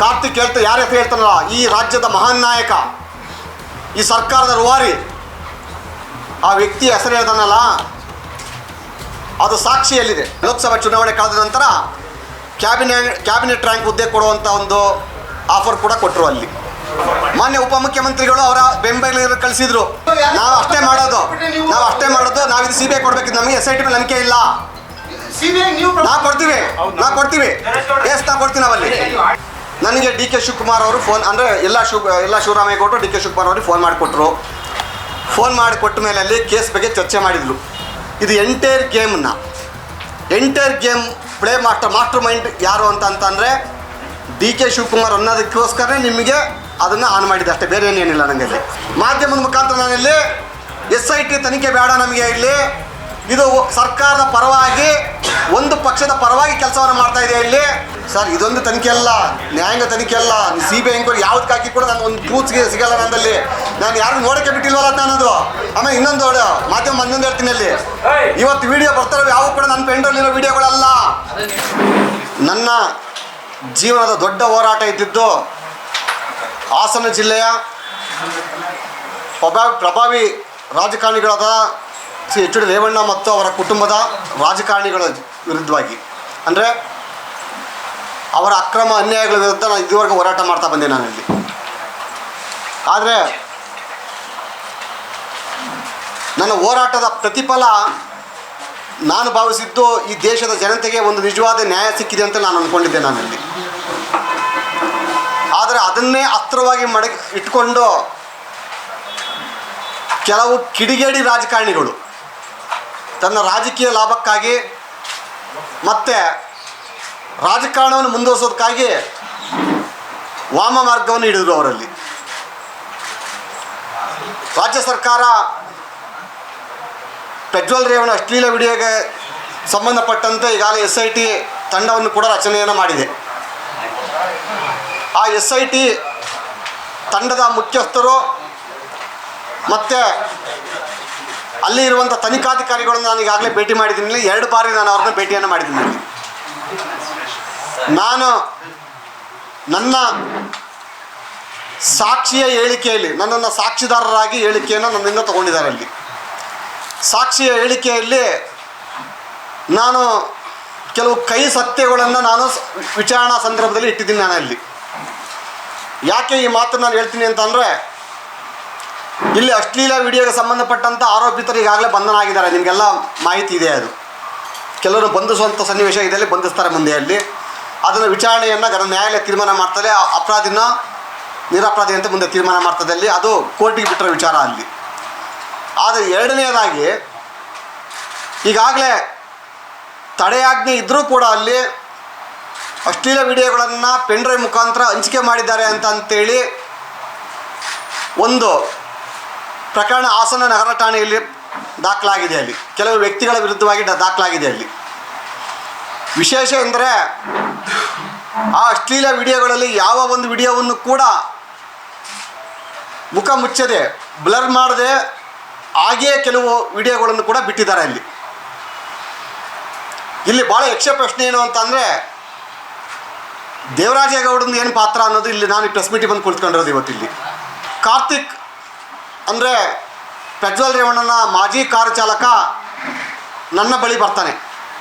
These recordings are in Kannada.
ಕಾರ್ತಿಕ್ ಹೇಳ್ತಾ ಯಾರ ಹೆಸರು ಹೇಳ್ತಾರಲ್ಲ ಈ ರಾಜ್ಯದ ಮಹಾನ್ ನಾಯಕ. ಈ ಸರ್ಕಾರದ ರೂವಾರಿ. ಆ ವ್ಯಕ್ತಿ ಹೆಸರು ಹೇಳ್ತಾನಲ್ಲ? ಅದು ಸಾಕ್ಷಿಯಲ್ಲಿದೆ. ಲೋಕಸಭಾ ಚುನಾವಣೆ ಕಳೆದ ನಂತರ ಕ್ಯಾಬಿನೆಟ್ ಕ್ಯಾಬಿನೆಟ್ ರ್ಯಾಂಕ್ ಹುದ್ದೆ ಕೊಡುವಂಥ ಒಂದು ಆಫರ್ ಕೂಡ ಕೊಟ್ಟರು ಅಲ್ಲಿ. ಮಾನ್ಯ ಉಪಮುಖ್ಯಮಂತ್ರಿಗಳು ಅವರ ಬೆಂಬಲಿಗರು ಕಳಿಸಿದ್ರು. ನಾವು ಅಷ್ಟೇ ಮಾಡೋದು. ನಾವು ಅಷ್ಟೇ ಮಾಡೋದು. ನಾವು ಇದು ಸಿ ಬಿ ಐ ಕೊಡಬೇಕು. ನಮಗೆ ಎಸ್ ಐ ಟಿ ಮೇಲೆ ನಂಬಿಕೆ ಇಲ್ಲ. ನಾ ಕೊಡ್ತೀವಿ. ನಾವು ಕೊಡ್ತೀವಿ. ಎಸ್ ನಾವು ಕೊಡ್ತೀವಿ ನಾವಲ್ಲಿ. ನನಗೆ ಡಿ ಕೆ ಶಿವಕುಮಾರ್ ಅವರು ಫೋನ್, ಅಂದರೆ ಎಲ್ಲ ಶಿವ, ಎಲ್ಲ ಶಿವರಾಮೇಗೌಡರು ಡಿ ಕೆ ಶಿವಕುಮಾರ್ ಅವರು ಫೋನ್ ಮಾಡಿಕೊಟ್ರು. ಫೋನ್ ಮಾಡಿ ಕೊಟ್ಟ ಮೇಲೆ ಅಲ್ಲಿ ಕೇಸ್ ಬಗ್ಗೆ ಚರ್ಚೆ ಮಾಡಿದರು. ಇದು entire ಗೇಮ್ನ. Entire game play master mastermind ಯಾರು ಅಂತ ಅಂತಂದರೆ ಡಿ ಕೆ ಶಿವಕುಮಾರ್ ಅನ್ನೋದಕ್ಕೋಸ್ಕರನೇ ನಿಮಗೆ ಅದನ್ನು ಆನ್ ಮಾಡಿದೆ ಅಷ್ಟೇ, ಬೇರೆ ಏನೇನಿಲ್ಲ ನನಗೆ ಮಾಧ್ಯಮದ ಮುಖಾಂತರ ನಾನಿಲ್ಲಿ ಎಸ್ ಐ ಟಿ ತನಿಖೆ ಬೇಡ ನಮಗೆ ಇಲ್ಲಿ. ಇದು ಸರ್ಕಾರದ ಪರವಾಗಿ ಒಂದು ಪಕ್ಷದ ಪರವಾಗಿ ಕೆಲಸವನ್ನು ಮಾಡ್ತಾ ಇದೆ ಇಲ್ಲಿ? ಸರ್ ಇದೊಂದು ತನಿಖೆ ಅಲ್ಲ. ನ್ಯಾಯಾಂಗ ತನಿಖೆ ಅಲ್ಲ. ಸಿ ಬಿ ಐ ಎಂಕ್ವೈರಿ ಯಾವ್ದಕ್ಕೆ ಹಾಕಿ ಕೂಡ ನಾನು ಒಂದು ಪ್ರೂಫ್ಸ್ಗೆ ಸಿಗಲ್ಲ ನಂದಲ್ಲಿ. ನಾನು ಯಾರು ನೋಡಕ್ಕೆ ಬಿಟ್ಟಿಲ್ವಲ್ಲ ಅಂತ ಅನ್ನೋದು ಆಮೇಲೆ ಇನ್ನೊಂದು ಮಾಧ್ಯಮ ಇನ್ನೊಂದು ಹೇಳ್ತೀನಿ ಅಲ್ಲಿ. ಇವತ್ತು ವಿಡಿಯೋ ಬರ್ತಾರೋ ಯಾವ ಕೂಡ ನನ್ನ ಪೆಂಡ್ರಲ್ಲಿರೋ ವಿಡಿಯೋಗಳಲ್ಲ ನನ್ನ ಜೀವನದ ದೊಡ್ಡ ಹೋರಾಟ ಇದ್ದಿದ್ದು ಹಾಸನ ಜಿಲ್ಲೆಯ ಪ್ರಭಾವಿ ಪ್ರಭಾವಿ ರಾಜಕಾರಣಿಗಳಾದ ಶ್ರೀ ಎಚ್ ಡಿ ರೇವಣ್ಣ ಮತ್ತು ಅವರ ಕುಟುಂಬದ ರಾಜಕಾರಣಿಗಳ ವಿರುದ್ಧವಾಗಿ. ಅಂದರೆ ಅವರ ಅಕ್ರಮ ಅನ್ಯಾಯಗಳ ವಿರುದ್ಧ ನಾನು ಇದುವರೆಗೂ ಹೋರಾಟ ಮಾಡ್ತಾ ಬಂದೆ ನಾನಲ್ಲಿ. ಆದರೆ ನನ್ನ ಹೋರಾಟದ ಪ್ರತಿಫಲ ನಾನು ಭಾವಿಸಿದ್ದು ಈ ದೇಶದ ಜನತೆಗೆ ಒಂದು ನಿಜವಾದ ನ್ಯಾಯ ಸಿಕ್ಕಿದೆ ಅಂತ ನಾನು ಅಂದ್ಕೊಂಡಿದ್ದೆ ನಾನಲ್ಲಿ. ಆದರೆ ಅದನ್ನೇ ಅಸ್ತ್ರವಾಗಿ ಮಡಗಿ ಇಟ್ಕೊಂಡು ಕೆಲವು ಕಿಡಿಗೇಡಿ ರಾಜಕಾರಣಿಗಳು ತನ್ನ ರಾಜಕೀಯ ಲಾಭಕ್ಕಾಗಿ ಮತ್ತು ರಾಜಕಾರಣವನ್ನು ಮುಂದುವರಿಸೋದಕ್ಕಾಗಿ ವಾಮ ಮಾರ್ಗವನ್ನು ಹಿಡಿದ್ರು ಅವರಲ್ಲಿ. ರಾಜ್ಯ ಸರ್ಕಾರ ಪೆಟ್ರೋಲ್ ರೇವಣ್ಣ ಅಶ್ಲೀಲ ವಿಡಿಯೋಗೆ ಸಂಬಂಧಪಟ್ಟಂತೆ ಈಗಾಗಲೇ ಎಸ್ ಐ ಟಿ ತಂಡವನ್ನು ಕೂಡ ರಚನೆಯನ್ನು ಮಾಡಿದೆ. ಆ ಎಸ್ ಐ ಟಿ ತಂಡದ ಮುಖ್ಯಸ್ಥರು ಮತ್ತು ಅಲ್ಲಿ ಇರುವಂಥ ತನಿಖಾಧಿಕಾರಿಗಳನ್ನು ನಾನು ಈಗಾಗಲೇ ಭೇಟಿ ಮಾಡಿದ್ದೀನಿ. ಎರಡು ಬಾರಿ ನಾನು ಅವ್ರನ್ನ ಭೇಟಿಯನ್ನು ಮಾಡಿದ್ದೀನಿ. ನಾನು ನನ್ನ ಸಾಕ್ಷಿಯ ಹೇಳಿಕೆಯಲ್ಲಿ, ನನ್ನನ್ನು ಸಾಕ್ಷಿದಾರರಾಗಿ ಹೇಳಿಕೆಯನ್ನು ನನ್ನಿಂದ ತಗೊಂಡಿದ್ದಾರೆ ಅಲ್ಲಿ. ಸಾಕ್ಷಿಯ ಹೇಳಿಕೆಯಲ್ಲಿ ನಾನು ಕೆಲವು ಕೈ ಸತ್ಯಗಳನ್ನು ನಾನು ವಿಚಾರಣಾ ಸಂದರ್ಭದಲ್ಲಿ ಇಟ್ಟಿದ್ದೀನಿ ನಾನು ಅಲ್ಲಿ. ಯಾಕೆ ಈ ಮಾತು ನಾನು ಹೇಳ್ತೀನಿ ಅಂತಂದರೆ ಇಲ್ಲಿ ಅಶ್ಲೀಲ ವಿಡಿಯೋಗೆ ಸಂಬಂಧಪಟ್ಟಂಥ ಆರೋಪಿತರು ಈಗಾಗಲೇ ಬಂಧನ ಆಗಿದ್ದಾರೆ ನಿಮಗೆಲ್ಲ ಮಾಹಿತಿ ಇದೆ ಅದು. ಕೆಲವರು ಬಂಧಿಸುವಂಥ ಸನ್ನಿವೇಶ ಇದೆ ಬಂಧಿಸ್ತಾರೆ ಮುಂದೆ ಅಲ್ಲಿ ಅದನ್ನು ವಿಚಾರಣೆಯನ್ನು ಗರ, ನ್ಯಾಯಾಲಯ ತೀರ್ಮಾನ ಮಾಡ್ತಾರೆ ಅಪರಾಧಿನ ನಿರಪರಾಧಿ ಅಂತ ಮುಂದೆ ತೀರ್ಮಾನ ಮಾಡ್ತದೆ ಅಲ್ಲಿ. ಅದು ಕೋರ್ಟಿಗೆ ಬಿಟ್ಟರೆ ವಿಚಾರ ಅಲ್ಲಿ. ಆದರೆ ಎರಡನೆಯದಾಗಿ, ಈಗಾಗಲೇ ತಡೆಯಾಜ್ಞೆ ಇದ್ದರೂ ಕೂಡ ಅಲ್ಲಿ ಅಶ್ಲೀಲ ವಿಡಿಯೋಗಳನ್ನು ಪೆಂಡ್ರೈ ಮುಖಾಂತರ ಹಂಚಿಕೆ ಮಾಡಿದ್ದಾರೆ ಅಂತ ಅಂತೇಳಿ ಒಂದು ಪ್ರಕರಣ ಹಾಸನ ನಗರ ಠಾಣೆಯಲ್ಲಿ ದಾಖಲಾಗಿದೆ ಅಲ್ಲಿ. ಕೆಲವು ವ್ಯಕ್ತಿಗಳ ವಿರುದ್ಧವಾಗಿ ದಾಖಲಾಗಿದೆ ಅಲ್ಲಿ. ವಿಶೇಷ ಎಂದರೆ ಆ ಅಶ್ಲೀಲ ವಿಡಿಯೋಗಳಲ್ಲಿ ಯಾವ ಒಂದು ವಿಡಿಯೋವನ್ನು ಕೂಡ ಮುಖ ಮುಚ್ಚದೆ, ಬ್ಲರ್ ಮಾಡದೆ ಹಾಗೆಯೇ ಕೆಲವು ವಿಡಿಯೋಗಳನ್ನು ಕೂಡ ಬಿಟ್ಟಿದ್ದಾರೆ ಅಲ್ಲಿ. ಇಲ್ಲಿ ಭಾಳ ಯಕ್ಷ ಪ್ರಶ್ನೆ ಏನು ಅಂತಂದರೆ ದೇವರಾಜೇಗೌಡಂದು ಏನು ಪಾತ್ರ ಅನ್ನೋದು ಇಲ್ಲಿ ನಾನು ಪ್ರೆಸ್ ಮೀಟಿಗೆ ಬಂದು ಕುಳಿತುಕೊಂಡಿರೋದು ಇವತ್ತಿಲ್ಲಿ ಕಾರ್ತಿಕ್ ಅಂದರೆ ಪೆಟ್ರೋಲ್ ರೇವಣ್ಣನ ಮಾಜಿ ಕಾರು ಚಾಲಕ ನನ್ನ ಬಳಿ ಬರ್ತಾನೆ.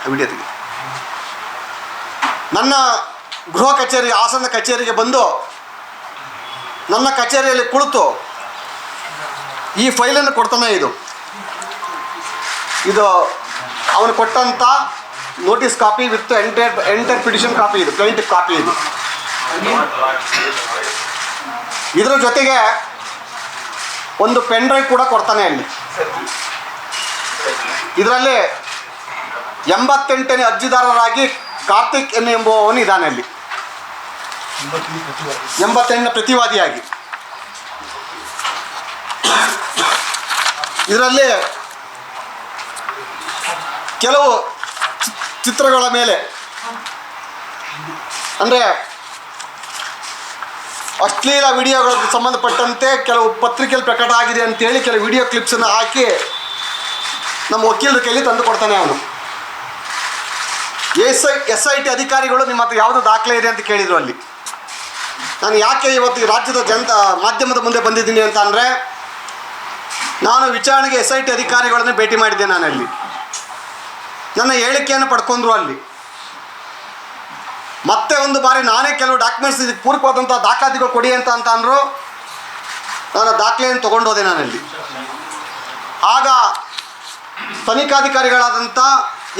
ಆ ವಿಡಿಯೋ ತೆಗಿ ನನ್ನ ಗೃಹ ಕಚೇರಿ, ಹಾಸನ ಕಚೇರಿಗೆ ಬಂದು ನನ್ನ ಕಚೇರಿಯಲ್ಲಿ ಕುಳಿತು ಈ ಫೈಲನ್ನು ಕೊಡ್ತಾನೆ ಇದು. ಇದು ಅವನು ಕೊಟ್ಟಂಥ notice copy with enter enter petition copy ಇದು, ಕ್ಲೈಂಟ್ ಕಾಪಿ ಇದು. ಇದರ ಜೊತೆಗೆ ಒಂದು ಪೆನ್ ಡ್ರೈವ್ ಕೂಡ ಕೊಡ್ತಾನೆ ಅಲ್ಲಿ. ಇದರಲ್ಲಿ ಎಂಬತ್ತೆಂಟನೇ ಅರ್ಜಿದಾರರಾಗಿ ಕಾರ್ತಿಕ್ ಎನ್ನು ಎಂಬುವವನು ಇದ್ದಾನೆ ಅಲ್ಲಿ. ಎಂಬತ್ತೆಂಟನೇ ಪ್ರತಿವಾದಿಯಾಗಿ. ಇದರಲ್ಲಿ ಕೆಲವು ಚಿತ್ರಗಳ ಮೇಲೆ, ಅಂದರೆ ಅಶ್ಲೀಲ ವಿಡಿಯೋಗಳಿಗೆ ಸಂಬಂಧಪಟ್ಟಂತೆ ಕೆಲವು ಪತ್ರಿಕೆಯಲ್ಲಿ ಪ್ರಕಟ ಆಗಿದೆ ಅಂತೇಳಿ ಕೆಲವು ವಿಡಿಯೋ ಕ್ಲಿಪ್ಸನ್ನು ಹಾಕಿ ನಮ್ಮ ವಕೀಲರ ಕೈಲಿ ತಂದು ಕೊಡ್ತಾನೆ ಅವನು. S I S I T ಅಧಿಕಾರಿಗಳು ನಿಮ್ಮ ಹತ್ರ ಯಾವುದು ದಾಖಲೆ ಇದೆ ಅಂತ ಕೇಳಿದರು ಅಲ್ಲಿ. ನಾನು ಯಾಕೆ ಇವತ್ತು ರಾಜ್ಯದ ಜನ ಮಾಧ್ಯಮದ ಮುಂದೆ ಬಂದಿದ್ದೀನಿ ಅಂತ ಅಂದರೆ, ನಾನು ವಿಚಾರಣೆಗೆ ಎಸ್ ಐ ಟಿ ಅಧಿಕಾರಿಗಳನ್ನು ಭೇಟಿ ಮಾಡಿದ್ದೆ ನಾನು ಅಲ್ಲಿ ನನ್ನ ಹೇಳಿಕೆಯನ್ನು ಪಡ್ಕೊಂಡ್ರು ಅಲ್ಲಿ. ಮತ್ತೆ ಒಂದು ಬಾರಿ ನಾನೇ ಕೆಲವು ಡಾಕ್ಯುಮೆಂಟ್ಸ್ ಇದಕ್ಕೆ ಪೂರಕವಾದಂಥ ದಾಖಲಾತಿಗಳು ಕೊಡಿ ಅಂತ ಅಂತ ಅಂದರು. ನಾನು ದಾಖಲೆಯನ್ನು ತೊಗೊಂಡೋದೆ ನಾನಲ್ಲಿ. ಆಗ ತನಿಖಾಧಿಕಾರಿಗಳಾದಂಥ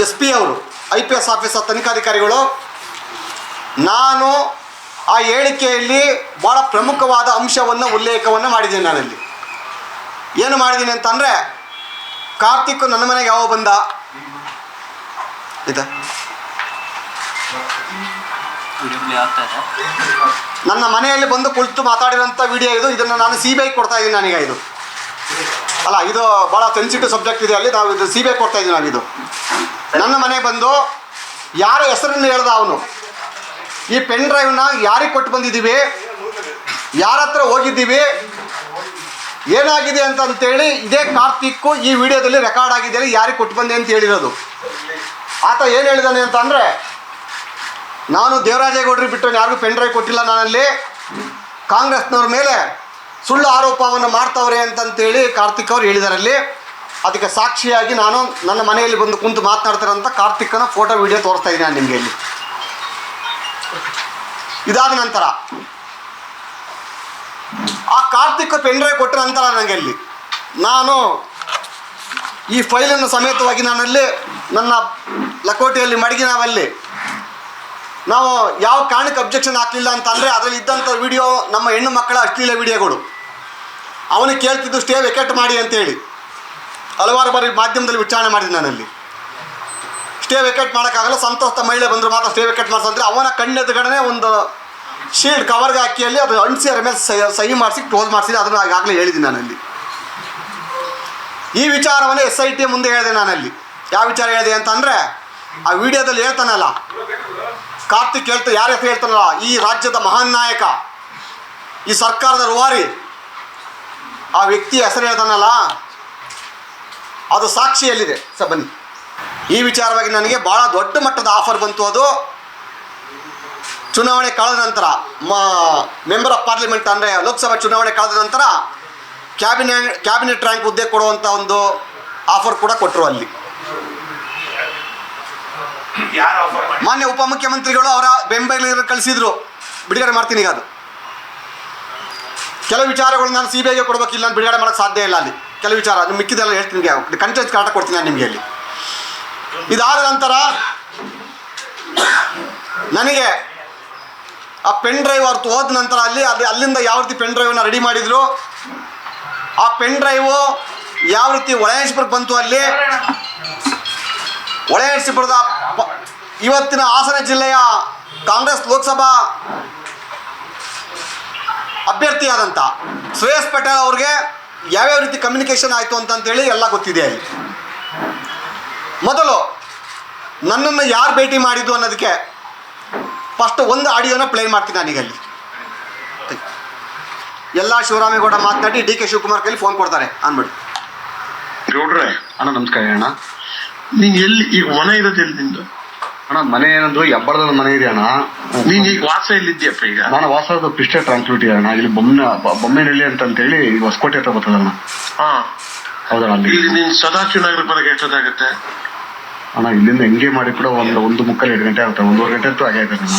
ಎಸ್ ಪಿ ಅವರು, ಐ ಪಿ ಎಸ್ ಆಫೀಸರ್ ತನಿಖಾಧಿಕಾರಿಗಳು, ನಾನು ಆ ಹೇಳಿಕೆಯಲ್ಲಿ ಭಾಳ ಪ್ರಮುಖವಾದ ಅಂಶವನ್ನು ಉಲ್ಲೇಖವನ್ನು ಮಾಡಿದ್ದೀನಿ ನಾನಲ್ಲಿ. ಏನು ಮಾಡಿದ್ದೀನಿ ಅಂತಂದರೆ, ಕಾರ್ತಿಕ್ ನನ್ನ ಮನೆಗೆ ಯಾವ ಬಂದ? ಆಯ್ತಾ ನನ್ನ ಮನೆಯಲ್ಲಿ ಬಂದು ಕುಳಿತು ಮಾತಾಡಿರೋಂಥ ವಿಡಿಯೋ ಇದು. ಇದನ್ನು ನಾನು ಸಿ ಬಿ ಐ ಕೊಡ್ತಾ ಇದ್ದೀನಿ ನನಗೆ ಇದು. ಅಲ್ಲ, ಇದು ಭಾಳ ಸೆನ್ಸಿಟಿವ್ ಸಬ್ಜೆಕ್ಟ್ ಇದೆ ಅಲ್ಲಿ. ನಾವು ಇದು ಸಿ ಬಿ ಐ ಕೊಡ್ತಾ ಇದ್ದೀವಿ ನಾವಿದು ನನ್ನ ಮನೆಗೆ ಬಂದು ಯಾರ ಹೆಸರನ್ನು ಹೇಳ್ದ ಅವನು? ಈ ಪೆನ್ ಡ್ರೈವ್ನ ಯಾರಿಗೆ ಕೊಟ್ಟು ಬಂದಿದ್ದೀವಿ? ಯಾರ ಹತ್ರ ಹೋಗಿದ್ದೀವಿ? ಏನಾಗಿದೆ ಅಂತ ಅಂತೇಳಿ ಇದೇ ಕಾರ್ತಿಕ್ ಈ ವಿಡಿಯೋದಲ್ಲಿ ರೆಕಾರ್ಡ್ ಆಗಿದೆ ಯಾರಿಗೆ ಕೊಟ್ಟು ಬಂದೆ ಅಂತ ಹೇಳಿರೋದು. ಆತ ಏನು ಹೇಳಿದಾನೆ ಅಂತ ಅಂದರೆ ನಾನು ದೇವರಾಜೇಗೌಡರಿಗೆ ಬಿಟ್ಟು ಯಾರಿಗೂ ಪೆನ್ ಡ್ರೈವ್ ಕೊಟ್ಟಿಲ್ಲ ನಾನಲ್ಲಿ. ಕಾಂಗ್ರೆಸ್ನವ್ರ ಮೇಲೆ ಸುಳ್ಳು ಆರೋಪವನ್ನು ಮಾಡ್ತವ್ರೆ ಅಂತಂತೇಳಿ ಕಾರ್ತಿಕ್ ಅವರು ಹೇಳಿದಾರಲ್ಲಿ ಅದಕ್ಕೆ ಸಾಕ್ಷಿಯಾಗಿ ನಾನು ನನ್ನ ಮನೆಯಲ್ಲಿ ಬಂದು ಕುಂತು ಮಾತನಾಡ್ತಾರಂತ ಕಾರ್ತಿಕ್ನ ಫೋಟೋ ವಿಡಿಯೋ ತೋರಿಸ್ತಾ ಇದ್ದೀನಿ ನಾನು ನಿಮಗೆ ಇಲ್ಲಿ. ಇದಾದ ನಂತರ ಆ ಕಾರ್ತಿಕ್ ಪೆನ್ ಡ್ರೈವ್ ಕೊಟ್ಟ ನಂತರ ನನಗೆ ಅಲ್ಲಿ ನಾನು ಈ ಫೈಲನ್ನು ಸಮೇತವಾಗಿ ನಾನಲ್ಲಿ ನನ್ನ ಲಕೋಟೆಯಲ್ಲಿ ಮಡಗಿ ನಾವಲ್ಲಿ ನಾವು ಯಾವ ಕಾರಣಕ್ಕೆ ಅಬ್ಜೆಕ್ಷನ್ ಹಾಕಲಿಲ್ಲ ಅಂತಂದರೆ ಅದರಲ್ಲಿ ಇದ್ದಂಥ ವಿಡಿಯೋ ನಮ್ಮ ಹೆಣ್ಣು ಮಕ್ಕಳ ಅಶ್ಲೀಲ ವಿಡಿಯೋಗಳು ಅವನು ಕೇಳ್ತಿದ್ದು ಸ್ಟೇ ವೆಕೆಟ್ ಮಾಡಿ ಅಂತೇಳಿ ಹಲವಾರು ಬಾರಿ ಮಾಧ್ಯಮದಲ್ಲಿ ವಿಚಾರಣೆ ಮಾಡಿದೆ ನಾನಲ್ಲಿ. ಸ್ಟೇ ವೆಕೆಟ್ ಮಾಡೋಕ್ಕಾಗಲ್ಲ ಸಂತೋಷ ಮಹಿಳೆ ಬಂದರು ಮಾತ್ರ ಸ್ಟೇ ವೆಕೆಟ್ ಮಾಡಿಸಂದ್ರೆ ಅವನ ಕಣ್ಣೆದುಗಡೆ ಒಂದು ಶೀಲ್ಡ್ ಕವರ್ಗೆ ಹಾಕಿಯಲ್ಲಿ ಅದು ಅಂಟಿಸಿ ಅದ್ರ ಮೇಲೆ ಸಹಿ ಮಾಡಿಸಿ ಕ್ಲೋಸ್ ಮಾಡಿಸಿ ಅದನ್ನು ಈಗಾಗಲೇ ಹೇಳಿದ್ದೀನಿ ನಾನಲ್ಲಿ. ಈ ವಿಚಾರವನ್ನು ಎಸ್ ಐ ಟಿ ಮುಂದೆ ಹೇಳಿದೆ ನಾನಲ್ಲಿ. ಯಾವ ವಿಚಾರ ಹೇಳಿದೆ ಅಂತಂದರೆ ಆ ವಿಡಿಯೋದಲ್ಲಿ ಹೇಳ್ತಾನಲ್ಲ ಕಾರ್ತಿಕ್ ಹೇಳ್ತಾ ಯಾರ ಹೆಸರು ಹೇಳ್ತಾರಲ್ಲ? ಈ ರಾಜ್ಯದ ಮಹಾನ್ ನಾಯಕ. ಈ ಸರ್ಕಾರದ ರೂವಾರಿ. ಆ ವ್ಯಕ್ತಿ ಹೆಸರು ಹೇಳ್ತಾನಲ್ಲ? ಅದು ಸಾಕ್ಷಿಯಲ್ಲಿದೆ ಸರ್ ಬನ್ನಿ. ಈ ವಿಚಾರವಾಗಿ ನನಗೆ ಭಾಳ ದೊಡ್ಡ ಮಟ್ಟದ ಆಫರ್ ಬಂತು ಅದು. ಚುನಾವಣೆ ಕಳೆದ ನಂತರ ಮೆಂಬರ್ ಆಫ್ ಪಾರ್ಲಿಮೆಂಟ್ ಅಂದರೆ ಲೋಕಸಭಾ ಚುನಾವಣೆ ಕಳೆದ ನಂತರ ಕ್ಯಾಬಿನೆಟ್ ಕ್ಯಾಬಿನೆಟ್ ರ್ಯಾಂಕ್ ಹುದ್ದೆ ಕೊಡುವಂಥ ಒಂದು ಆಫರ್ ಕೂಡ ಕೊಟ್ಟರು ಅಲ್ಲಿ. ಮಾನ್ಯ ಉಪಮುಖ್ಯಮಂತ್ರಿಗಳು ಅವರ ಬೆಂಬಲಿಗರು ಕಳಿಸಿದ್ರು. ಬಿಡುಗಡೆ ಮಾಡ್ತೀನಿ ಈಗ ಅದು. ಕೆಲವು ವಿಚಾರಗಳು ನಾನು ಸಿ ಬಿ ಐಗೆ ಕೊಡಬೇಕಿಲ್ಲ ನಾನು ಬಿಡುಗಡೆ ಮಾಡೋಕ್ಕೆ ಸಾಧ್ಯ ಇಲ್ಲ ಅಲ್ಲಿ. ಕೆಲವು ವಿಚಾರ ನಿಮ್ಗೆ ಮಿಕ್ಕಿದೆಲ್ಲ ಹೇಳ್ತೀನಿ ನಿಮಗೆ. ಕಂಟೆಂಟ್ ಕಾಟ ಕೊಡ್ತೀನಿ ನಾನು ನಿಮಗೆ ಅಲ್ಲಿ. ಇದಾದ ನಂತರ ನನಗೆ ಆ ಪೆನ್ ಡ್ರೈವ್ ಅವ್ರದ್ದು ಹೋದ ನಂತರ ಅಲ್ಲಿ ಅಲ್ಲಿ, ಅಲ್ಲಿಂದ ಯಾವ ರೀತಿ ಪೆನ್ ಡ್ರೈವನ್ನ ರೆಡಿ ಮಾಡಿದರು, ಆ ಪೆನ್ ಡ್ರೈವು ಯಾವ ರೀತಿ ಒಳಯೇಶ್ವರಕ್ಕೆ ಬಂತು ಅಲ್ಲಿ ಪ- ಇವತ್ತಿನ ಹಾಸನ ಜಿಲ್ಲೆಯ ಕಾಂಗ್ರೆಸ್ ಲೋಕಸಭಾ ಅಭ್ಯರ್ಥಿಯಾದಂಥ ಶ್ರೇಯಸ್ ಪಟೇಲ್ ಅವ್ರಿಗೆ ಯಾವ್ಯಾವ ರೀತಿ ಕಮ್ಯುನಿಕೇಷನ್ ಆಯಿತು ಅಂತಂತೇಳಿ ಎಲ್ಲ ಗೊತ್ತಿದೆ ಅಲ್ಲಿ. ಮೊದಲು ನನ್ನನ್ನು ಯಾರು ಭೇಟಿ ಮಾಡಿದ್ದು ಅನ್ನೋದಕ್ಕೆ ಫಸ್ಟ್ ಒಂದು ಆಡಿಯೋನ ಪ್ಲೇ ಮಾಡ್ತೀನಿ ನಾನೀಗ ಅಲ್ಲಿ. ಎಲ್ಲ ಶಿವರಾಮೇಗೌಡ ಮಾತನಾಡಿ ಡಿ ಕೆ ಶಿವಕುಮಾರ್ ಕೈಲಿ ಫೋನ್ ಕೊಡ್ತಾರೆ ಗೌಡ್ರೆ ಅಣ್ಣ ನಮಸ್ಕಾರ ಅಣ್ಣ. ನೀನ್ ಎಲ್ಲಿ ಈಗ ಮನೆ ಇರೋದು ಎಲ್ಲಿ ನಿಂದು? ಅಣ್ಣ ಮನೆ ಏನಂದ್ರು ಹೆಬ್ಬಳದ ಮನೆ ಇದೆ ಅಣ್ಣ. ನೀನ್ ಈಗ ವಾಸ ಎಲ್ಲಿದ್ಯಪ್ಪ ಈಗ? ನಾನು ವಾಸದ ಪಿಸ್ಟೆ ಟ್ರಾನ್ಸ್ಪಿಟಿ ಅಣ್ಣ. ಇಲ್ಲಿ ಬೊಮ್ಮೆ ಬೊಮ್ಮೆನಹಳ್ಳಿ ಅಂತ ಹೇಳಿ ಈಗ ಹೊಸಕೋಟೆ ಹತ್ರ ಬರ್ತದಣ್ಣ ಹಾ. ಹೌದಣ್ಣ ಅಲ್ಲಿ. ಇಲ್ಲಿ ನೀನ್ ಸದಾಶಿವ ನಗರ ಬರಕ್ಕೆ ಎಷ್ಟೊತ್ತಾಗುತ್ತೆ? ಅಣ್ಣ ಇಲ್ಲಿಂದ ಹೆಂಗೆ ಮಾಡಿ ಕೂಡ ಒಂದು ಒಂದು ಮುಕ್ಕಲ್ ಎರಡು ಗಂಟೆ ಆಗುತ್ತೆ. ಒಂದೂವರೆ ಗಂಟೆ ಅಂತೂ ಆಗೇ ಆಯ್ತದೆ ಅಣ್ಣ.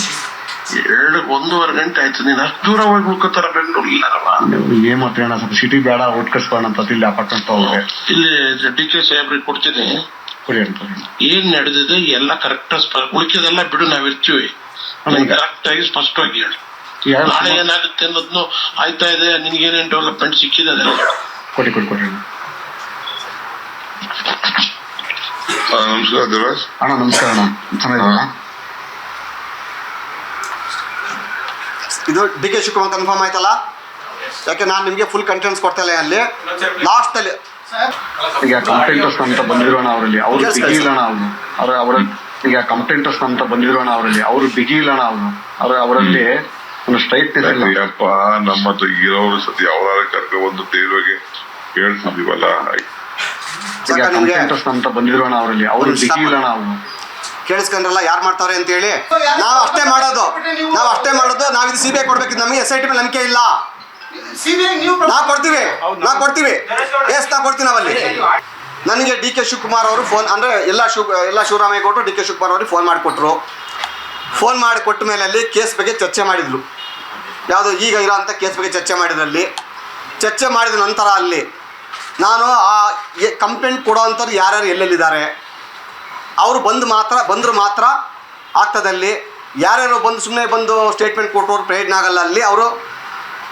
ಎರಡು ಒಂದೂವರೆ ಗಂಟೆ ಆಯ್ತು. ನೀನ್ ಅಷ್ಟು ದೂರ ಹೋಗಿ ಉಳ್ಕೋತಾರ ಬೆಂಗಳೂರು ಇಲ್ಲಾರವ? ನೀವು ಏನ್ ಮಾಡ್ತೀವಿ ಅಣ್ಣ ಸ್ವಲ್ಪ ಸಿಟಿ ಬೇಡ ಕಟ್ಸ್ಬೋಣ ಅಂತ ಇಲ್ಲಿ ಅಪಾರ್ಟ್ಮೆಂಟ್ ತಗೋಗೆ ಇಲ್ಲಿ ಡಿ ಕೆ ಸಾಹೇಬ್ರಿಗೆ ಕೊಡ್ತೀನಿ. ಕೊಡಿ ಅಂತ ಏನ್ ನಡೆದಿದೆ ಎಲ್ಲ ಕರೆಕ್ಟ್ ಉಳಿಕೆದೆಲ್ಲ ಬಿಡು ನಾವಿರ್ತೀವಿ ಕರೆಕ್ಟ್ ಆಗಿ ಸ್ಪಷ್ಟವಾಗಿ ಹೇಳಿ. ನಾಳೆ ಏನಾಗುತ್ತೆ ಅನ್ನೋದ್ನು ಆಯ್ತಾ ಇದೆ ನಿನ್ಗೇನೇನ್ ಡೆವಲಪ್ಮೆಂಟ್ ಸಿಕ್ಕಿದೆ ಅದೆಲ್ಲ. ಕೊಡಿ ಕೊಡಿ ಕೊಡಿ ಅಣ್ಣ. ನಮಸ್ಕಾರ ಅಣ್ಣ ನಮಸ್ಕಾರ ಅಣ್ಣ. ಚೆನ್ನಾಗಿದ್ದೀರಾ? ಇದು ಡಿ ಕೆ ಶಿವಕುಮಾರ್ ಕನ್ಫರ್ಮ್ ಆಯ್ತಲ್ಲ? ಯಾಕೆ ನಾನು ನಿಮಗೆ ಫುಲ್ ಕಂಟೆಂಟ್ಸ್ ಕೊಡ್ತಾ ಇಲ್ಲ ಅಲ್ಲಿ? ಲಾಸ್ಟಲ್ಲಿ ಈಗ ಕಂಪ್ಲೇಂಟರ್ಸ್ ಅಂತ ಬಂದಿರೋಣ ಅವರಲ್ಲಿ. ಅವರು ಬಿಗಿ ಇಲ್ಲಣ ಅವನು ಅವ್ರು ಅವ್ರ ಈಗ ಕಂಪ್ಲೇಂಟರ್ಸ್ ಅಂತ ಬಂದಿರೋಣ ಅವರಲ್ಲಿ. ಅವರು ಬಿಗಿ ಇಲ್ಲಣ ಅವನು ಅವ್ರ ಅವರಲ್ಲಿ ಒಂದು ಸ್ಟ್ರೈಟ್ನೆಸ್ ಇಲ್ಲ. ಅಯ್ಯಪ್ಪ ನಮ್ಮ ಹತ್ರ ಇರೋರು ಸತಿ ಅವರ ಕರ್ಕೊ ಬಂದು ಧೈರ್ಯವಾಗಿ ಹೇಳ್ತಿದೀವಲ್ಲ ಈಗ ಕಂಪ್ಲೇಂಟರ್ಸ್ ಅಂತ ಬಂದಿರೋಣ ಅವರಲ್ಲಿ. ಅವರು ಬಿಗಿ stop ಇಲ್ಲಣ್ಣ ಅವರು. ಕೇಳಿಸ್ಕೊಂಡ್ರಲ್ಲ ಯಾರು ಮಾಡ್ತಾವ್ರೆ ಅಂತೇಳಿ? ನಾವು ಅಷ್ಟೇ ಮಾಡೋದು. ನಾವು ಅಷ್ಟೇ ಮಾಡೋದು. ನಾವು ಇದು ಸಿ ಬಿ ಐ ನಮಗೆ ಎಸ್ ಐ ಟಿ ಮೇಲೆ ನಂಬಿಕೆ ಇಲ್ಲ. ನೀವು ಕೊಡ್ತೀವಿ. ನಾವು ಕೊಡ್ತೀವಿ. ಎಸ್ ನಾ ಕೊಡ್ತೀವಿ ನಾವಲ್ಲಿ. ನನಗೆ ಡಿ ಕೆ ಶಿವಕುಮಾರ್ ಅವರು ಫೋನ್ ಅಂದರೆ ಎಲ್ಲ ಶಿವ ಎಲ್ಲ ಶಿವರಾಮೇಗೌಡರು ಡಿ ಕೆ ಶಿವಕುಮಾರ್ ಅವ್ರಿಗೆ ಫೋನ್ ಮಾಡಿಕೊಟ್ರು. ಫೋನ್ ಮಾಡಿ ಕೊಟ್ಟ ಮೇಲೆ ಅಲ್ಲಿ ಕೇಸ್ ಬಗ್ಗೆ ಚರ್ಚೆ ಮಾಡಿದ್ರು. ಯಾವುದು ಈಗ ಇರೋಂಥ ಕೇಸ್ ಬಗ್ಗೆ ಚರ್ಚೆ ಮಾಡಿದ್ರಲ್ಲಿ ಚರ್ಚೆ ಮಾಡಿದ ನಂತರ ಅಲ್ಲಿ ನಾನು ಆ ಕಂಪ್ಲೇಂಟ್ ಕೊಡೋವಂಥವ್ರು ಯಾರ್ಯಾರು ಎಲ್ಲೆಲ್ಲಿದ್ದಾರೆ? ಅವರು ಬಂದು ಮಾತ್ರ, ಬಂದರು ಮಾತ್ರ ಆಗ್ತದಲ್ಲಿ. ಯಾರ್ಯಾರು ಬಂದು ಸುಮ್ಮನೆ ಬಂದು ಸ್ಟೇಟ್ಮೆಂಟ್ ಕೊಟ್ಟವ್ರು ಪ್ರಯೋಜನ ಆಗಲ್ಲ ಅಲ್ಲಿ. ಅವರು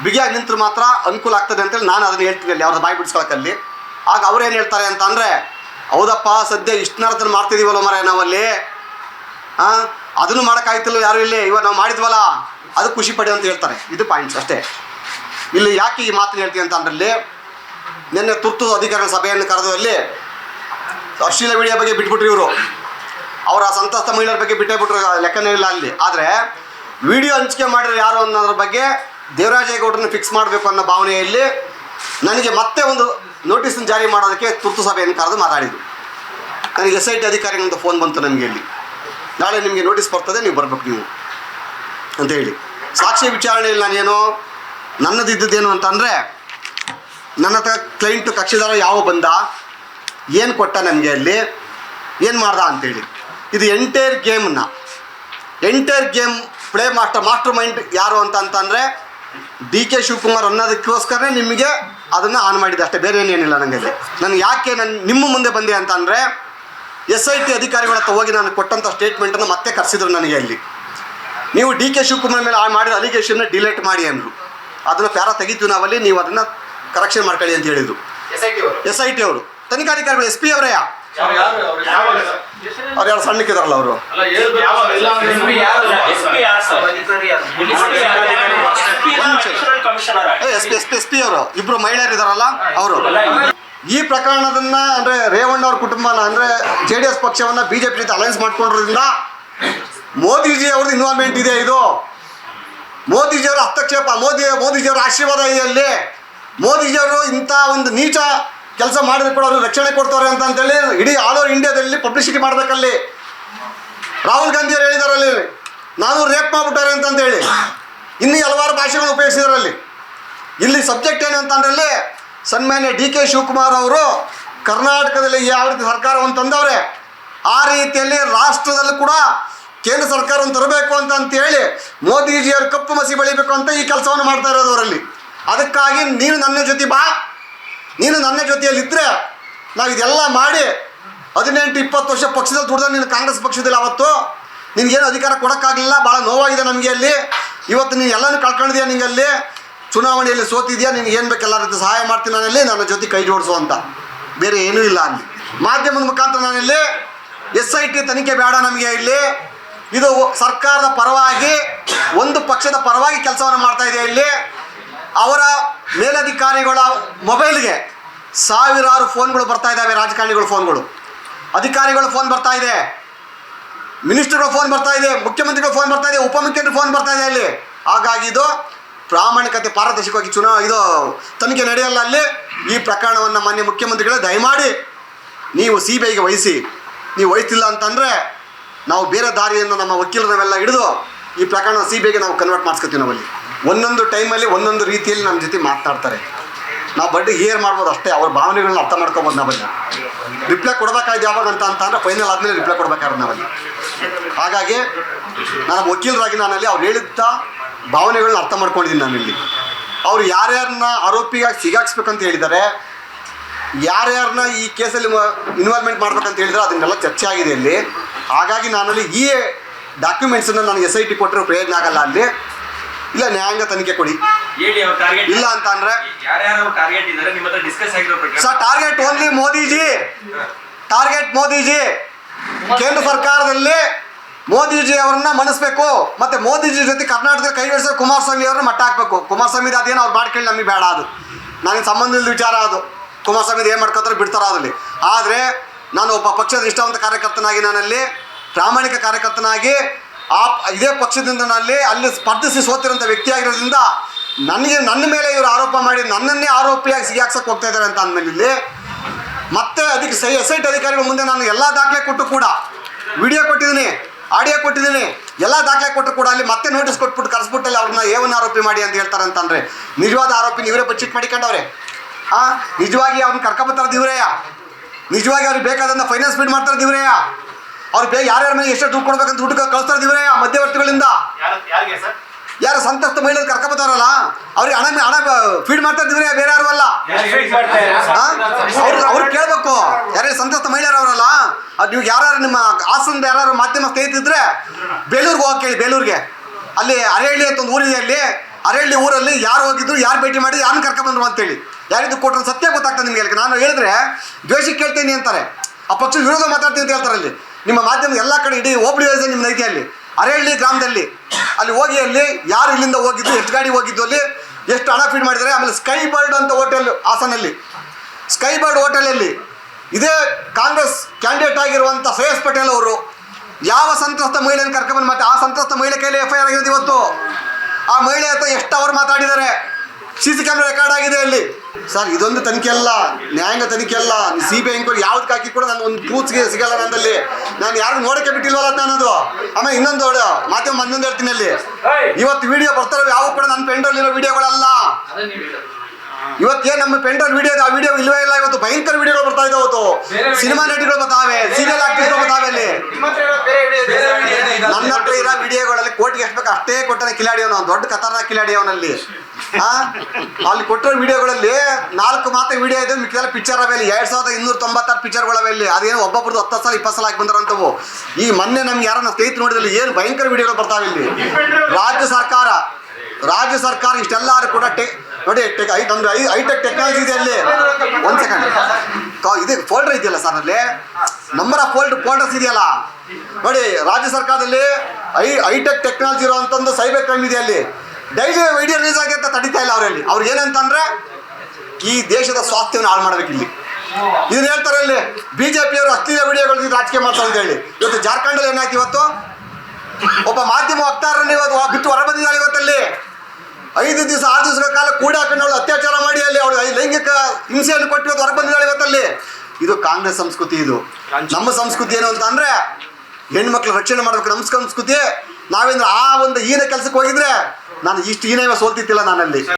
ಬಿಗಿಯಾಗಿ ನಿಂತರು ಮಾತ್ರ ಅನುಕೂಲ ಆಗ್ತದೆ ಅಂತೇಳಿ ನಾನು ಅದನ್ನು ಹೇಳ್ತೀನಿ ಅಲ್ಲಿ, ಅವ್ರದ್ದು ಬಾಯಿ ಬಿಡಿಸ್ಕೊಳಕ್ಕಲ್ಲಿ. ಆಗ ಅವ್ರೇನು ಹೇಳ್ತಾರೆ ಅಂತ ಅಂದರೆ ಹೌದಪ್ಪ, ಸದ್ಯ ಇಷ್ಟು ನರ್ತನ ಮಾಡ್ತಿದ್ದೀವಲ್ಲ ಮರ ನಾವಲ್ಲಿ. ಹಾಂ ಅದನ್ನು ಮಾಡೋಕ್ಕಾಯ್ತಿಲ್ಲ ಯಾರು ಇಲ್ಲಿ? ಇವಾಗ ನಾವು ಮಾಡಿದ್ವಲ್ಲ, ಅದು ಖುಷಿ ಪಡಿ ಅಂತ ಹೇಳ್ತಾರೆ. ಇದು ಪಾಯಿಂಟ್ಸ್ ಅಷ್ಟೇ. ಇಲ್ಲಿ ಯಾಕೆ ಈ ಮಾತನ್ನು ಹೇಳ್ತೀನಿ ಅಂತ ಅಂದ್ರಲ್ಲಿ ನಿನ್ನೆ ತುರ್ತು ಅಧಿಕಾರಿಗಳ ಸಭೆಯನ್ನು ಕರೆದಲ್ಲಿ ಅಶ್ಲೀಲ ವಿಡಿಯೋ ಬಗ್ಗೆ ಬಿಟ್ಬಿಟ್ರಿ ಇವರು. ಅವರ ಸಂತಸ್ತ ಮಹಿಳೆಯರ ಬಗ್ಗೆ ಬಿಟ್ಟೇ ಬಿಟ್ರು ಲೆಕ್ಕನೇ ಇಲ್ಲ ಅಲ್ಲಿ. ಆದರೆ ವಿಡಿಯೋ ಹಂಚಿಕೆ ಮಾಡಿದ್ರೆ ಯಾರು ಅನ್ನೋದ್ರ ಬಗ್ಗೆ ದೇವರಾಜೇಗೌಡರನ್ನ ಫಿಕ್ಸ್ ಮಾಡಬೇಕು ಅನ್ನೋ ಭಾವನೆಯಲ್ಲಿ ನನಗೆ ಮತ್ತೆ ಒಂದು ನೋಟಿಸನ್ನು ಜಾರಿ ಮಾಡೋದಕ್ಕೆ ತುರ್ತು ಸಭೆಯನ್ನು ಕರೆದು ಮಾತಾಡಿದ್ರು. ನನಗೆ ಎಸ್ ಐ ಟಿ ಅಧಿಕಾರಿಗಳಿಂದ ಫೋನ್ ಬಂತು ನನಗೆ ಇಲ್ಲಿ. ನಾಳೆ ನಿಮಗೆ ನೋಟಿಸ್ ಬರ್ತದೆ, ನೀವು ಬರಬೇಕು ನೀವು ಅಂತ ಹೇಳಿ. ಸಾಕ್ಷಿ ವಿಚಾರಣೆಯಲ್ಲಿ ನಾನೇನು, ನನ್ನದಿದ್ದದ್ದೇನು ಅಂತಂದರೆ ನನ್ನ ಹತ್ರ ಕ್ಲೈಂಟು ಕಕ್ಷಿದಾರ ಯಾವ ಬಂದ ಏನು ಕೊಟ್ಟ ನನಗೆ ಅಲ್ಲಿ? ಏನು ಮಾಡ್ದ ಅಂತೇಳಿ. ಇದು entire ಗೇಮನ್ನ entire game play master mastermind ಯಾರು ಅಂತ ಅಂತಂದರೆ ಡಿ ಕೆ ಶಿವಕುಮಾರ್ ಅನ್ನೋದಕ್ಕೋಸ್ಕರನೇ ನಿಮಗೆ ಅದನ್ನು ಆನ್ ಮಾಡಿದೆ ಅಷ್ಟೇ. ಬೇರೆ ಏನೇನಿಲ್ಲ ನನಗೆ ಅಲ್ಲಿ. ನಾನು ಯಾಕೆ ನಾನು ನಿಮ್ಮ ಮುಂದೆ ಬಂದೆ ಅಂತ ಅಂದರೆ ಎಸ್ ಐ ಟಿ ಅಧಿಕಾರಿಗಳ ಹತ್ರ ಹೋಗಿ ನಾನು ಕೊಟ್ಟಂಥ ಸ್ಟೇಟ್ಮೆಂಟನ್ನು ಮತ್ತೆ ಕರೆಸಿದ್ರು ನನಗೆ ಅಲ್ಲಿ. ನೀವು ಡಿ ಕೆ ಶಿವಕುಮಾರ್ ಮೇಲೆ ಆ ಮಾಡಿದ ಅಲಿಗೇಷನ್ನ ಡಿಲೀಟ್ ಮಾಡಿ ಅಂದರು. ಅದನ್ನು ಪ್ಯಾರ ತೆಗಿತೀವಿ ನಾವಲ್ಲಿ ನೀವು ಅದನ್ನು ಕರೆಕ್ಷನ್ ಮಾಡ್ಕೊಳ್ಳಿ ಅಂತ ಹೇಳಿದರು. ಎಸ್ ಐ ಟಿ ಅವರು. ತನಿಖಾಧಿಕಾರಿಗಳು ಎಸ್ ಪಿ ಅವರೇ ಅವ್ರು ಯಾರು ಸಣ್ಣಕ್ಕಿದಾರಲ್ಲ ಅವರು? S P S P S P ಅವರು ಇಬ್ರು ಮಹಿಳೆಯರು ಇದಾರಲ್ಲ ಅವರು ಈ ಪ್ರಕರಣದನ್ನ ಅಂದ್ರೆ ರೇವಣ್ಣ ಅವ್ರ ಕುಟುಂಬನ ಅಂದ್ರೆ ಜೆ ಡಿ ಎಸ್ ಪಕ್ಷವನ್ನ ಬಿಜೆಪಿ ಜೊತೆ ಅಲೈನ್ಸ್ ಮಾಡ್ಕೊಂಡಿರೋದ್ರಿಂದ ಮೋದಿಜಿ ಅವ್ರದ್ದು ಇನ್ವಾಲ್ವ್ಮೆಂಟ್ ಇದೆ ಇದು. ಮೋದಿಜಿಯವರ ಹಸ್ತಕ್ಷೇಪ ಮೋದಿ ಮೋದಿಜಿಯವರ ಆಶೀರ್ವಾದ ಇದೆ ಅಲ್ಲಿ ಮೋದಿಜಿಯವರು ಇಂಥ ಒಂದು ನೀಚ ಕೆಲಸ ಮಾಡಿದ್ರೆ ಕೂಡ ಅವರು ರಕ್ಷಣೆ ಕೊಡ್ತಾರೆ ಅಂತ ಅಂತೇಳಿ ಇಡೀ ಆಲ್ ಓವರ್ ಇಂಡಿಯಾದಲ್ಲಿ ಪಬ್ಲಿಸಿಟಿ ಮಾಡಬೇಕಲ್ಲಿ. ರಾಹುಲ್ ಗಾಂಧಿ ಅವರು ಹೇಳಿದಾರಲ್ಲಿ, ನಾನು ರೇಪ್ ಮಾಡ್ಬಿಟ್ಟಾರೆ ಅಂತಂದೇಳಿ ಇನ್ನೂ ಹಲವಾರು ಭಾಷೆಗಳು ಉಪಯೋಗಿಸಿದಾರಲ್ಲಿ. ಇಲ್ಲಿ ಸಬ್ಜೆಕ್ಟ್ ಏನು ಅಂತಂದ್ರಲ್ಲಿ ಸನ್ಮಾನ್ಯ ಡಿ ಕೆ ಶಿವಕುಮಾರ್ ಅವರು ಕರ್ನಾಟಕದಲ್ಲಿ ಯಾವ ರೀತಿ ಸರ್ಕಾರವನ್ನು ತಂದವ್ರೆ. ಆ ರೀತಿಯಲ್ಲಿ ರಾಷ್ಟ್ರದಲ್ಲೂ ಕೂಡ ಕೇಂದ್ರ ಸರ್ಕಾರವನ್ನು ತರಬೇಕು ಅಂತ ಅಂತೇಳಿ ಮೋದಿಜಿಯವರು ಕಪ್ಪು ಮಸಿ ಬೆಳಿಬೇಕು ಅಂತ ಈ ಕೆಲಸವನ್ನು ಮಾಡ್ತಾ ಇರೋದು ಅವರಲ್ಲಿ. ಅದಕ್ಕಾಗಿ ನೀನು ನನ್ನ ಜೊತೆ ಬಾ ನೀನು ನನ್ನ ಜೊತೆಯಲ್ಲಿ ಇದ್ದರೆ ನಾವು ಇದೆಲ್ಲ ಮಾಡಿ ಹದಿನೆಂಟು, ಇಪ್ಪತ್ತು ವರ್ಷ ಪಕ್ಷದಲ್ಲಿ ದುಡ್ದ ನೀನು ಕಾಂಗ್ರೆಸ್ ಪಕ್ಷದಲ್ಲಿ ಅವತ್ತು, ನಿನಗೇನು ಅಧಿಕಾರ ಕೊಡೋಕ್ಕಾಗಲಿಲ್ಲ ಭಾಳ ನೋವಾಗಿದೆ ನಮಗೆ ಅಲ್ಲಿ. ಇವತ್ತು ನೀನು ಎಲ್ಲನೂ ಕಳ್ಕೊಂಡಿದ್ಯಾ ನಿಂಗೆ ಅಲ್ಲಿ? ಚುನಾವಣೆಯಲ್ಲಿ ಸೋತಿದ್ಯಾ? ನಿನಗೆ ಏನು ಬೇಕು ಎಲ್ಲ ರೀತಿ ಸಹಾಯ ಮಾಡ್ತೀನಿ ನಾನಲ್ಲಿ ನನ್ನ ಜೊತೆ ಕೈ ಜೋಡಿಸು ಅಂತ. ಬೇರೆ ಏನೂ ಇಲ್ಲ ಅಲ್ಲಿ. ಮಾಧ್ಯಮದ ಮುಖಾಂತರ ನಾನಿಲ್ಲಿ ಎಸ್ ಐ ಟಿ ತನಿಖೆ ಬೇಡ ನಮಗೆ ಇಲ್ಲಿ. ಇದು ಸರ್ಕಾರದ ಪರವಾಗಿ, ಒಂದು ಪಕ್ಷದ ಪರವಾಗಿ ಕೆಲಸವನ್ನು ಮಾಡ್ತಾ ಇದೆ ಇಲ್ಲಿ. ಅವರ ಮೇಲಧಿಕಾರಿಗಳ ಮೊಬೈಲ್ಗೆ ಸಾವಿರಾರು ಫೋನ್ಗಳು ಬರ್ತಾ ಇದ್ದಾವೆ, ರಾಜಕಾರಣಿಗಳ ಫೋನ್ಗಳು. ಅಧಿಕಾರಿಗಳ ಫೋನ್ ಬರ್ತಾ ಇದೆ. ಮಿನಿಸ್ಟರ್ಗಳ ಫೋನ್ ಬರ್ತಾ ಇದೆ, ಮುಖ್ಯಮಂತ್ರಿಗಳ ಫೋನ್ ಬರ್ತಾ ಇದೆ, ಉಪಮುಖ್ಯಮಂತ್ರಿ ಫೋನ್ ಬರ್ತಾ ಇದೆ ಅಲ್ಲಿ. ಹಾಗಾಗಿ ಇದು ಪ್ರಾಮಾಣಿಕತೆ, ಪಾರದರ್ಶಕವಾಗಿ ಚುನಾವ ಇದು ತನಿಖೆ ನಡೆಯಲ್ಲ ಅಲ್ಲಿ. ಈ ಪ್ರಕರಣವನ್ನು ಮಾನ್ಯ ಮುಖ್ಯಮಂತ್ರಿಗಳೇ ದಯಮಾಡಿ ನೀವು ಸಿ ಬಿ ಐಗೆ ವಹಿಸಿ. ನೀವು ವಹಿಸಿಲ್ಲ ಅಂತಂದರೆ ನಾವು ಬೇರೆ ದಾರಿಯನ್ನು ನಮ್ಮ ವಕೀಲರನ್ನೆಲ್ಲ ಹಿಡಿದು ಈ ಪ್ರಕರಣ ಸಿ ಬಿ ಐಗೆ ನಾವು ಕನ್ವರ್ಟ್ ಮಾಡಿಸ್ಕೊತೀವಿ ನಾವಲ್ಲಿ. ಒಂದೊಂದು ಟೈಮಲ್ಲಿ ಒಂದೊಂದು ರೀತಿಯಲ್ಲಿ ನಮ್ಮ ಜೊತೆ ಮಾತನಾಡ್ತಾರೆ ನಾವು ಬಡ್ಡಿ ಹೇರ್ ಮಾಡ್ಬೋದು ಅಷ್ಟೇ, ಅವ್ರ ಭಾವನೆಗಳನ್ನ ಅರ್ಥ ಮಾಡ್ಕೊಬೋದು ನಾವಲ್ಲಿ ರಿಪ್ಲೈ ಕೊಡಬೇಕಾಯ್ತು ಯಾವಾಗ ಅಂತ ಅಂತ ಅಂದರೆ ಫೈನಲ್ ಆದಮೇಲೆ ರಿಪ್ಲೈ ಕೊಡ್ಬೇಕಾದ್ರೆ ನಾವಲ್ಲಿ ಹಾಗಾಗಿ ನಾನು ವಕೀಲರಾಗಿ ನಾನಲ್ಲಿ ಅವ್ರು ಹೇಳಿದ್ದ ಭಾವನೆಗಳನ್ನ ಅರ್ಥ ಮಾಡ್ಕೊಂಡಿದ್ದೀನಿ ನಾನಿಲ್ಲಿ ಅವ್ರು ಯಾರ್ಯಾರನ್ನ ಆರೋಪಿಯಾಗಿ ಸಿಗಾಕ್ಸ್ಬೇಕಂತ ಹೇಳಿದ್ದಾರೆ, ಯಾರ್ಯಾರನ್ನ ಈ ಕೇಸಲ್ಲಿ ಇನ್ವಾಲ್ವ್ಮೆಂಟ್ ಮಾಡ್ಬೇಕಂತ ಹೇಳಿದ್ರೆ ಅದನ್ನೆಲ್ಲ ಚರ್ಚೆ ಆಗಿದೆ ಇಲ್ಲಿ ಹಾಗಾಗಿ ನಾನಲ್ಲಿ ಈ ಡಾಕ್ಯುಮೆಂಟ್ಸನ್ನು ನನಗೆ ಎಸ್ ಐ ಟಿ ಕೊಟ್ಟರೆ ಪ್ರಯೋಜನ ಆಗಲ್ಲ ಅಲ್ಲಿ. ಇಲ್ಲ ನ್ಯಾಯಾಂಗ ತನಿಖೆ ಕೊಡಿ. ಹೇಳಿ ಅವ್ರ ಟಾರ್ಗೆಟ್ ಇಲ್ಲ ಅಂತ ಅಂದ್ರೆ ಯಾರ್ಯಾರು ಟಾರ್ಗೆಟ್ ಇದ್ದಾರೆ ನಿಮ್ಮ ಹತ್ರ ಡಿಸ್ಕಸ್ ಆಗಿರೋ ಪ್ರಕಾರ. Sir target only Modiji. Target Modiji. ಕೇಂದ್ರ ಸರ್ಕಾರದಲ್ಲಿ ಮೋದಿಜಿ ಅವರನ್ನ ಮಣಿಸ್ಬೇಕು ಮತ್ತೆ ಮೋದಿಜಿ ಜೊತೆ ಕರ್ನಾಟಕದ ಕೈ ಜೋಡಿಸೋ ಕುಮಾರಸ್ವಾಮಿ ಅವ್ರನ್ನ ಮಟ್ಟ ಹಾಕ್ಬೇಕು. ಕುಮಾರಸ್ವಾಮಿ ಅದೇನು ಅವ್ರು ಮಾಡ್ಕೊಳ್ಳಿ ನಮಗೆ ಬೇಡ ಅದು. ನನಗೆ ಸಂಬಂಧ ಇಲ್ಲದ ವಿಚಾರ ಅದು. ಕುಮಾರಸ್ವಾಮಿ ಏನು ಮಾಡ್ಕೋತಾರೆ ಬಿಡ್ತಾರೋ ಅದರಲ್ಲಿ. ಆದರೆ ನಾನು ಒಬ್ಬ ಪಕ್ಷದ ನಿಷ್ಠಾವಂತ ಕಾರ್ಯಕರ್ತನಾಗಿ ನಾನಲ್ಲಿ ಪ್ರಾಮಾಣಿಕ ಕಾರ್ಯಕರ್ತನಾಗಿ ಆ ಇದೇ ಪಕ್ಷದಿಂದ ನಲ್ಲಿ ಅಲ್ಲಿ ಸ್ಪರ್ಧಿಸಿ ಸೋತಿರೋಂಥ ವ್ಯಕ್ತಿಯಾಗಿರೋದ್ರಿಂದ ನನಗೆ ನನ್ನ ಮೇಲೆ ಇವರು ಆರೋಪ ಮಾಡಿ ನನ್ನನ್ನೇ ಆರೋಪಿಯಾಗಿ ಸಿಗಾಕ್ಸಕ್ಕೆ ಹೋಗ್ತಾ ಇದ್ದಾರೆ ಅಂತ ಅಂದಮೇಲೆ ಇಲ್ಲಿ ಮತ್ತೆ ಅದಕ್ಕೆ ಸೈ ಎಸ್ ಐ ಅಧಿಕಾರಿಗಳ ಮುಂದೆ ನಾನು ಎಲ್ಲ ದಾಖಲೆ ಕೊಟ್ಟು ಕೂಡ ವಿಡಿಯೋ ಕೊಟ್ಟಿದ್ದೀನಿ, ಆಡಿಯೋ ಕೊಟ್ಟಿದ್ದೀನಿ, ಎಲ್ಲ ದಾಖಲೆ ಕೊಟ್ಟರು ಕೂಡ ಅಲ್ಲಿ ಮತ್ತೆ ನೋಟಿಸ್ ಕೊಟ್ಬಿಟ್ಟು ಕರೆಸ್ಬಿಟ್ಟಲ್ಲಿ ಅವ್ರನ್ನ ಏವನ್ನ ಆರೋಪಿ ಮಾಡಿ ಅಂತ ಹೇಳ್ತಾರೆ ಅಂತಂದರೆ ನಿಜವಾದ ಆರೋಪಿ ಇವರೇ ಬಚ್ಚಿಟ್ ಮಾಡಿಕೊಂಡವ್ರೆ. ಹಾಂ ನಿಜವಾಗಿ ಅವ್ರನ್ನ ಕರ್ಕೊಬತ್ತಾರದು ಇವರೇಯ? ನಿಜವಾಗಿ ಅವ್ರಿಗೆ ಬೇಕಾದಂಥ ಫೈನಾನ್ಸ್ ಬಿಡ್ ಮಾಡ್ತಾರೆ ಇವರೇಯ? ಅವ್ರು ಬೇಗ ಯಾರ್ಯಾರ ಮೇಲೆ ಎಷ್ಟು ದುಡ್ಡು ಕೊಡ್ಬೇಕಂತ ದುಡ್ಡು ಕಳಿಸ್ತಾರೆ ಆ ಮಧ್ಯವರ್ತಿಗಳಿಂದ? ಯಾರು ಯಾರು ಸಂತಸ್ತ ಮಹಿಳೆಯರು ಕರ್ಕೊಬತ್ತಾರಲ್ಲ ಅವ್ರಿಗೆ ಹಣ ಹಣ ಫೀಡ್ ಮಾಡ್ತಾ ಇದ್ರೆ ಬೇರೆ ಯಾರು ಅಲ್ಲ? ಅವ್ರು ಅವ್ರು ಕೇಳಬೇಕು. ಯಾರೇ ಸಂತಸ್ತ ಮಹಿಳೆಯರು ಅವರಲ್ಲ ಅದು ನೀವು ಯಾರು ನಿಮ್ಮ ಹಾಸನದ ಯಾರು ಮಾಧ್ಯಮ ಸ್ನೇಹಿತಿದ್ರೆ ಬೇಲೂರಿಗೆ ಹೋಗಿ ಕೇಳಿ ಬೇಲೂರಿಗೆ. ಅಲ್ಲಿ ಅರಹಳ್ಳಿ ಅಂತ ಒಂದು ಊರಿದೆ ಅಲ್ಲಿ. ಅರಹಳ್ಳಿ ಊರಲ್ಲಿ ಯಾರು ಹೋಗಿದ್ರು ಯಾರು ಭೇಟಿ ಮಾಡಿ ಯಾರನ್ನ ಕರ್ಕೊಂಬಂದ್ರು ಅಂತೇಳಿ. ಯಾರಿದ್ದು ಕೊಟ್ಟರು ಸತ್ಯ ಗೊತ್ತಾಗ್ತದೆ ನಿಮಗೆ ಹೇಳಿ ನಾನು ಹೇಳಿದ್ರೆ ದ್ವೇಷಕ್ಕೆ ಕೇಳ್ತೀನಿ ಅಂತಾರೆ. ಆ ಪಕ್ಷ ವಿರೋಧ ಮಾತಾಡ್ತೀನಿ ಅಂತ ಹೇಳ್ತಾರೆ ಅಲ್ಲಿ. ನಿಮ್ಮ ಮಾಧ್ಯಮ ಎಲ್ಲ ಕಡೆ ಇಡೀ ಓಬಳಿ ಯೋಜನೆ ನಿಮ್ಮ ನೈತಿ ಅಲ್ಲಿ ಅರೇಹಳ್ಳಿ ಗ್ರಾಮದಲ್ಲಿ. ಅಲ್ಲಿ ಹೋಗಿ ಅಲ್ಲಿ ಯಾರು ಇಲ್ಲಿಂದ ಹೋಗಿದ್ದು, ಎಷ್ಟು ಗಾಡಿ ಹೋಗಿದ್ದು ಅಲ್ಲಿ, ಎಷ್ಟು ಹಣ ಫೀಡ್ ಮಾಡಿದ್ದಾರೆ, ಆಮೇಲೆ ಸ್ಕೈ ಬರ್ಡ್ ಅಂತ ಹೋಟೆಲ್ ಹಾಸನಲ್ಲಿ. ಸ್ಕೈ ಬರ್ಡ್ ಹೋಟೆಲಲ್ಲಿ ಇದೇ ಕಾಂಗ್ರೆಸ್ ಕ್ಯಾಂಡಿಡೇಟ್ ಆಗಿರುವಂಥ ಶ್ರೇಯಸ್ ಪಟೇಲ್ ಅವರು ಯಾವ ಸಂತ್ರಸ್ತ ಮಹಿಳೆಯನ್ನು ಕರ್ಕೊಂಡ್ಬಂದು ಮತ್ತೆ ಆ ಸಂತ್ರಸ್ತ ಮಹಿಳೆ ಕೈಲಿ ಎಫ್ ಐ ಆರ್ ಆಗಿರೋದು ಇವತ್ತು. ಆ ಮಹಿಳೆ ಹತ್ರ ಎಷ್ಟು ಅವರು ಮಾತಾಡಿದ್ದಾರೆ. ಸಿ ಸಿ ಕ್ಯಾಮ್ರಾ ರೆಕಾರ್ಡ್ ಆಗಿದೆ ಅಲ್ಲಿ. ಸರ್ ಇದೊಂದು ತನಿಖೆ ಅಲ್ಲ. ನ್ಯಾಯಾಂಗ ತನಿಖೆ ಅಲ್ಲ. ಸಿ ಬಿ ಐ ಎಂಕ್ವೈರಿ ಯಾವ್ದಕ್ಕೆ ಹಾಕಿ ಕೂಡ ನಾನು ಒಂದು ಪ್ರೂಫ್ಗೆ ಸಿಗಲ್ಲ ನನ್ನಲ್ಲಿ. ನಾನು ಯಾರು ನೋಡಕ್ಕೆ ಬಿಟ್ಟಿಲ್ವಲ್ಲ ನಾನದು. ಆಮೇಲೆ ಇನ್ನೊಂದು ಹೊಡ ಮಾಧ್ಯಮ ಇನ್ನೊಂದು ಹೇಳ್ತೀನಿ ಅಲ್ಲಿ. ಇವತ್ತು ವಿಡಿಯೋ ಬರ್ತಾರೆ ಯಾವ ಕೂಡ ನನ್ನ ಫ್ರೆಂಡ್ ಇರೋ ವಿಡಿಯೋಗಳಲ್ಲ ಇವತ್ತೇನು ನಮ್ಮ ಪೆಂಡರ್ ವಿಡಿಯೋ ಆ ವಿಡಿಯೋ ಇಲ್ವೇ ಇಲ್ಲ ಇವತ್ತು ಭಯಂಕರ ವಿಡಿಯೋಗಳು ಬರ್ತಾ ಇದೆ ಇವತ್ತು ಸಿನಿಮಾ ನಟಿಗಳು ಬರ್ತಾವೆ ಸೀರಿಯಲ್ ಆಕ್ಟರ್ ಬರ್ತಾವೆ ಅಲ್ಲಿ. ನನ್ನ ಹತ್ರ ಇರೋ ವಿಡಿಯೋಗಳಲ್ಲಿ ಕೋಟಿಗೆ ಎಷ್ಟು ಬೇಕು ಅಷ್ಟೇ ಕೊಟ್ಟನೆ ಕಿಲಾಡಿ ಅವನು ದೊಡ್ಡ ಕತಾರ ಕಿಲಾಡಿ ಅವನಲ್ಲಿ. ಆ? ಅಲ್ಲಿ ಕೊಟ್ಟಿರೋ ವಿಡಿಯೋಗಳಲ್ಲಿ ನಾಲ್ಕು ಮಾತ್ರ ವಿಡಿಯೋ ಇದೆ. ಮಿಕ್ಕೆಲ್ಲ ಪಿಕ್ಚರ್ ಅವೆ ಇಲ್ಲಿ ಎರಡ್ ಸಾವಿರದ ಇನ್ನೂರ ತೊಂಬತ್ತಾರು ಪಿಕ್ಚರ್ಗಳವೆ ಇಲ್ಲಿ ಅದೇನು ಒಬ್ಬೊಬ್ಬರದ್ದು ಹತ್ತು ಸಲ ಇಪ್ಪತ್ತು ಸಲ ಹಾಕಿ ಬಂದಿರೋಂಥವು. ಈ ಮೊನ್ನೆ ನಮ್ಗೆ ಯಾರನ್ನ ಸ್ನೇಹಿತರು ನೋಡಿದಲ್ಲಿ ಏನು ಭಯಂಕರ ವಿಡಿಯೋಗಳು ಬರ್ತಾವೆ ಇಲ್ಲಿ. ರಾಜ್ಯ ಸರ್ಕಾರ ರಾಜ್ಯ ಸರ್ಕಾರ ಇಷ್ಟೆಲ್ಲರೂ ಕೂಡ ಟೆ ನೋಡಿ ಟೆಕ್ ಐ, ನಮ್ದು ಐ ಹೈಟೆಕ್ ಟೆಕ್ನಾಲಜಿ ಇದೆ ಅಲ್ಲಿ. ಒಂದು ಸೆಕೆಂಡ್ ಇದು ಫೋಲ್ಡರ್ ಇದೆಯಲ್ಲ ಸರ್ ಅಲ್ಲಿ? ನಂಬರ್ ಆಫ್ ಫೋಲ್ಡ್ ಫೋಲ್ಡರ್ಸ್ ಇದೆಯಲ್ಲ? ನೋಡಿ, ರಾಜ್ಯ ಸರ್ಕಾರದಲ್ಲಿ ಐ ಹೈಟೆಕ್ ಟೆಕ್ನಾಲಜಿ ಇರುವಂತಂದು ಸೈಬರ್ ಕ್ರೈಮ್ ಇದೆ ಅಲ್ಲಿ. ಡೈಲಿ ವಿಡಿಯೋ ರಿಲೀಸ್ ಆಗಿ ಅಂತ ತಡಿತಾ ಇಲ್ಲ ಅವರಲ್ಲಿ. ಅವ್ರು ಏನಂತಂದ್ರೆ, ಈ ದೇಶದ ಸ್ವಾಸ್ಥ್ಯವನ್ನು ಹಾಳು ಮಾಡಬೇಕು ಇಲ್ಲಿ. ಇದನ್ನ ಹೇಳ್ತಾರೆ ಅಲ್ಲಿ, ಬಿಜೆಪಿಯವರು ಅಶ್ಲೀಲ ವಿಡಿಯೋಗಳು ರಾಜಕೀಯ ಮಾಡ್ತಾರೆ ಅಂತ ಹೇಳಿ ಇವತ್ತು ಜಾರ್ಖಂಡಲ್ಲಿ ಏನಾಯ್ತು ಇವತ್ತು? ಒಬ್ಬ ಮಾಧ್ಯಮ ವಕ್ತಾರರನ್ನು ಇವತ್ತು ಬಿಟ್ಟು ಹೊರಬಂದಿದ್ದಾರೆ ಇವತ್ತಲ್ಲಿ ಐದು ದಿವಸ ಆರು ದಿವಸಗಳ ಕಾಲ ಕೂಡಿ ಹಾಕೊಂಡು ಅವಳು ಅತ್ಯಾಚಾರ ಮಾಡಿ ಅಲ್ಲಿ ಅವಳು ಲೈಂಗಿಕ ಹಿಂಸೆಯನ್ನು ಕೊಟ್ಟು ಹೊರಗೆ ಹೊರ ಬಂದಿದ್ದಾಳೆ ಇವತ್ತಲ್ಲಿ. ಇದು ಕಾಂಗ್ರೆಸ್ ಸಂಸ್ಕೃತಿ ಇದು. ನಮ್ಮ ಸಂಸ್ಕೃತಿ ಏನು ಅಂತ ಅಂದ್ರೆ ಹೆಣ್ಮಕ್ಳು ರಕ್ಷಣೆ ಮಾಡಬೇಕು. ನಮ್ಮ ಸಂಸ್ಕೃತಿ ನಾವೇನು ಆ ಒಂದು ಹೀನ ಕೆಲಸಕ್ಕೆ ಹೋಗಿದ್ರೆ ನಾನು ಇಷ್ಟು ಹೀನ ಸೋಲ್ತಿತ್ತಿಲ್ಲ ನಾನಲ್ಲಿ.